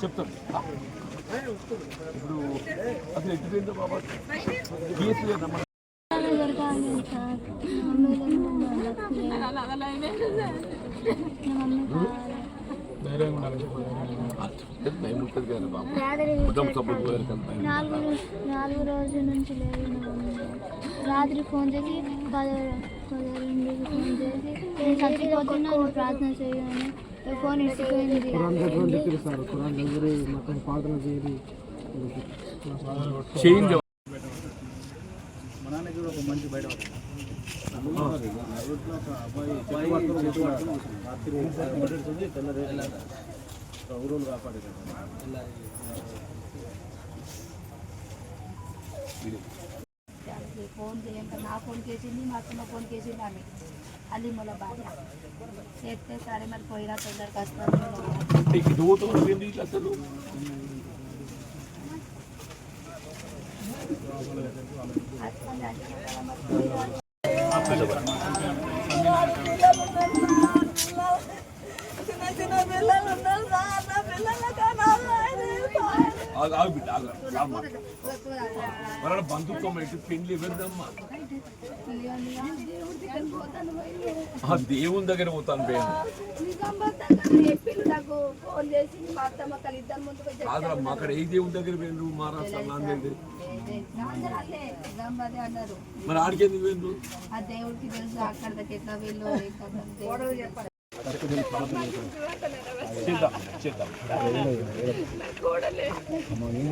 చెప్తాను. ఇప్పుడు అసలు బాబా? కేసు నాలుగు నాలుగు రోజుల నుంచి లేదు రాత్రి ఫోన్ చేసి పదహారు పదకొండుకి ఫోన్ చేసి నేను చచ్చిపోతున్నా ప్రార్థన చేయాలని ఫోన్ ఇచ్చిపోయింది చేంజ్ ఫోన్ చేయండి నా ఫోన్ చేసింది మా అత్తమ్మ ఫోన్ చేసింది ఆమె. అది మన భార్య చేస్తే సరే మరి పోయినా తొందరగా వస్తాను ఇది పోతుంది ఏంటి ఇట్లా అసలు చిన్న చిన్న పిల్లలు ఉన్నారు సార్ నా పిల్లలకి ఆగు, ఆగు బిడ్డ, ఆగు, రామ్మా. మన బంధుత్వం ఏంటి పెళ్ళి ఇవ్వద్దమ్మా ఆ దేవుని దగ్గర పోతాను చేసి మా అక్కడ ఏ దేవుని దగ్గర పోయిండు మహారాష్ట్ర నాందేది మరి ఆడికేంది పోయిండు ఆ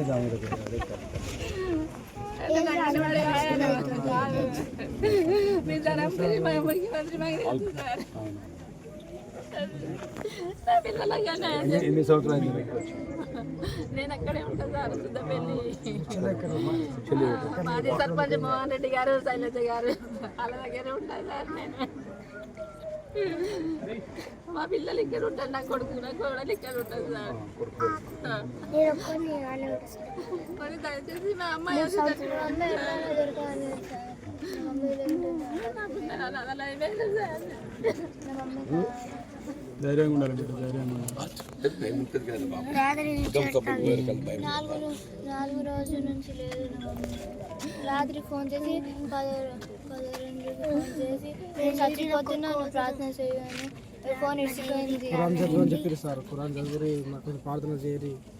దేవుడికి తెలుసు అక్కడ దగ్గర ఎట్లా వీళ్ళు చేద్దాం చేద్దాం ఎన్ని సంవత్సరాలు నేను అక్కడే ఉంటా సార్ పెళ్ళి మాజీ సర్పంచ్ మోహన్ రెడ్డి గారు శైలజ గారు వాళ్ళ దగ్గరే ఉంటాను సార్ నేను. మా పిల్లలు ఇక్కడ ఉంటారు నా కొడుకు నా కోడలు ఇక్కడ ఉంటుంది సార్. మరి దయచేసి మా అమ్మాయి వచ్చి నా పిల్లలు అలా అలా అయిపోయింది సార్ ధైర్యంగా ఉండాలి బిడ్డ ధైర్యంగా. నాలుగు రోజుల నుంచి లేదు. రాత్రి ఫోన్ చేసి పది పదకొండుకి ఫోన్ చేసి నేను చచ్చిపోతున్నా నువ్వు ప్రార్థన చేయని ఫోన్ ఇచ్చిపోయింది వరదలు కొట్టుకో చేంజ్ అవ్వాలి, ఆత్మ శాంతి కలిగేటట్టు కార్ మంచిగానే ఉంది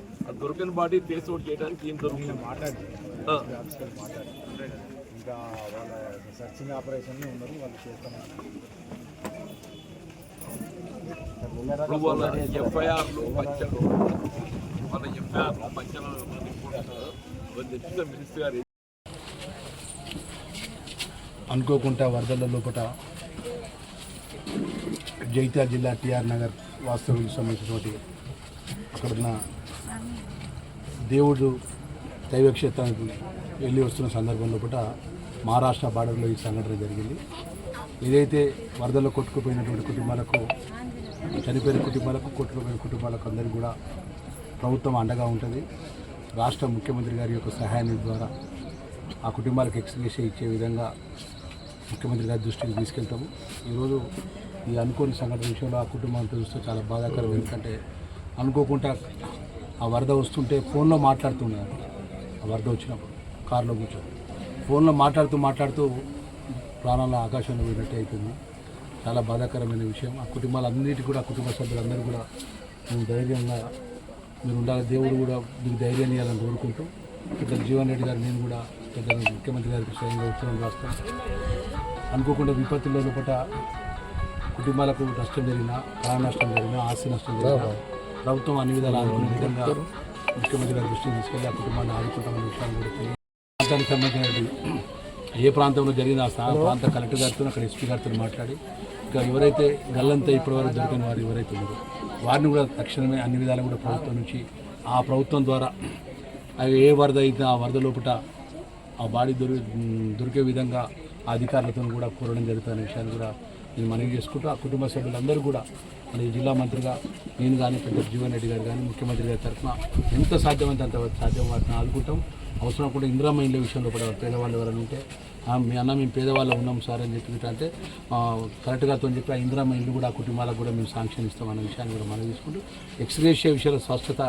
ఆ దొరికిన బాడీ ఫేస్ అవుట్ చేయడానికి ఏం దొరుకుతుంది? ఆ. ఇంకా వాళ్ళ సర్చింగ్ ఆపరేషన్ ఉన్నారు వాళ్ళు చేస్తున్నారు. ఇప్పుడు వాళ్ళ ఎఫ్ఐఆర్లు వాళ్ళ మినిస్టర్ గారు అనుకోకుండా వరదల లోపల జైత్యాల జిల్లా టిఆర్ నగర్ వాస్తవులకు సంబంధించినటువంటి అక్కడున్న దేవుడు దైవక్షేత్రానికి వెళ్ళి వస్తున్న సందర్భంలో కూడా మహారాష్ట్ర బార్డర్లో ఈ సంఘటన జరిగింది. ఏదైతే వరదల్లో కొట్టుకుపోయినటువంటి కుటుంబాలకు చనిపోయిన కుటుంబాలకు కొట్టుకుపోయిన కుటుంబాలకు అందరికీ కూడా ప్రభుత్వం అండగా ఉంటుంది. రాష్ట్ర ముఖ్యమంత్రి గారి యొక్క సహాయాన్ని ద్వారా ఆ కుటుంబాలకు ఎక్స్గ్రేషన్ ఇచ్చే విధంగా ముఖ్యమంత్రి గారి దృష్టికి తీసుకెళ్తాము. ఈరోజు ఈ అనుకోని సంఘటన విషయంలో ఆ కుటుంబాన్ని చూస్తే చాలా బాధాకరం. ఎందుకంటే అనుకోకుండా ఆ వరద వస్తుంటే ఫోన్లో మాట్లాడుతున్నాడు ఆ వరద వచ్చినప్పుడు కారులో కూర్చొని. ఫోన్లో మాట్లాడుతూ మాట్లాడుతూ ప్రాణాల ఆకాశంలో పోయినట్టు అయిపోయింది. చాలా బాధాకరమైన విషయం. ఆ కుటుంబాలన్నిటి కూడా కుటుంబ సభ్యులందరూ కూడా మేము ధైర్యంగా మీరు ఉండాలి. దేవుడు కూడా మీకు ధైర్యాన్ని ఇవ్వాలని కోరుకుంటూ పెద్ద జీవన్ రెడ్డి గారు నేను కూడా పెద్ద ముఖ్యమంత్రి గారికి స్వయంగా ఉత్తరం రాస్తాను అనుకోకుండా విపత్తుల్లో లోపల కుటుంబాలకు నష్టం జరిగినా ప్రాణ నష్టం జరిగినా ఆస్తి నష్టం జరిగినా ప్రభుత్వం అన్ని విధాలు ఆదుకునే విధంగా ముఖ్యమంత్రి గారి దృష్టికి తీసుకెళ్ళి ఆ కుటుంబాన్ని ఆదుకుంటామనే విషయాన్ని కూడా ప్రాంతానికి సంబంధించినటువంటి ఏ ప్రాంతంలో జరిగిన ఆ ప్రాంత కలెక్టర్ గారితో అక్కడ ఎస్పీ గారితో మాట్లాడి ఇంకా ఎవరైతే గల్లంతా ఇప్పటివరకు దొరికిన వారు ఎవరైతే ఉన్నారో వారిని కూడా తక్షణమే అన్ని విధాలు కూడా ప్రభుత్వం నుంచి ఆ ప్రభుత్వం ద్వారా అవి ఏ వరద అయితే ఆ వరద లోపల ఆ బాడీ దొరి దొరికే విధంగా అధికారులతో కూడా కోరడం జరుగుతున్న విషయాన్ని కూడా నేను మనవి చేసుకుంటూ ఆ కుటుంబ సభ్యులందరూ కూడా మన జిల్లా మంత్రిగా నేను కానీ పెద్ద జీవన్ రెడ్డి గారు కానీ ముఖ్యమంత్రి గారి తరఫున ఎంత సాధ్యమైతే అంత సాధ్యం వాటిని ఆదుకుంటాం. అవసరం కూడా ఇందిరామ ఇండ్ల విషయంలో కూడా పేదవాళ్ళు ఎవరైనా ఉంటే మీ అన్న మేము పేదవాళ్ళు ఉన్నాం సార్ అని చెప్పి అంటే కరెక్ట్గా కలెక్టర్ చెప్పి ఆ ఇందిరామ ఇల్లు కూడా ఆ కుటుంబాలకు కూడా మేము శాంక్షన్ ఇస్తాం అన్న విషయాన్ని కూడా మనం తీసుకుంటూ ఎక్స్గ్రేషియా విషయాల స్వస్థత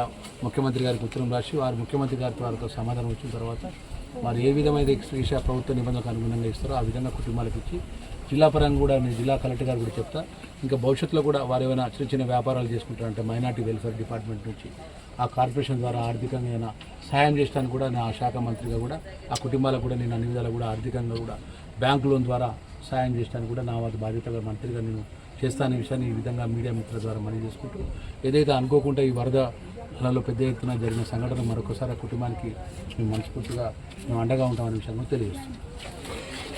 ముఖ్యమంత్రి గారికి ఉత్తరం రాసి వారు ముఖ్యమంత్రి గారి వారితో సమాధానం వచ్చిన తర్వాత వారు ఏ విధమైన ఎక్స్గ్రేషియా ప్రభుత్వ నిబంధనలకు అనుగుణంగా ఇస్తారో ఆ విధంగా కుటుంబాలకు ఇచ్చి జిల్లా పరంగా కూడా నేను జిల్లా కలెక్టర్ గారు కూడా చెప్తా. ఇంకా భవిష్యత్తులో కూడా వారు ఏమైనా చిన్న చిన్న వ్యాపారాలు చేసుకుంటారంటే మైనార్టీ వెల్ఫేర్ డిపార్ట్మెంట్ నుంచి ఆ కార్పొరేషన్ ద్వారా ఆర్థికంగా ఏమైనా సాయం చేయడానికి కూడా నా శాఖ మంత్రిగా కూడా ఆ కుటుంబాలకు కూడా నేను అన్ని విధాలు కూడా ఆర్థికంగా కూడా బ్యాంక్ లోన్ ద్వారా సాయం చేయడానికి కూడా నా వారి బాధ్యతగా మంత్రిగా నేను చేస్తానే విషయాన్ని ఈ విధంగా మీడియా మిత్రుల ద్వారా మనీ చేసుకుంటూ ఏదైతే అనుకోకుండా ఈ వరదలలో పెద్ద ఎత్తున జరిగిన సంఘటన మరొకసారి ఆ కుటుంబానికి మేము మనస్ఫూర్తిగా మేము అండగా ఉంటామనే విషయాన్ని తెలియజేస్తున్నాం.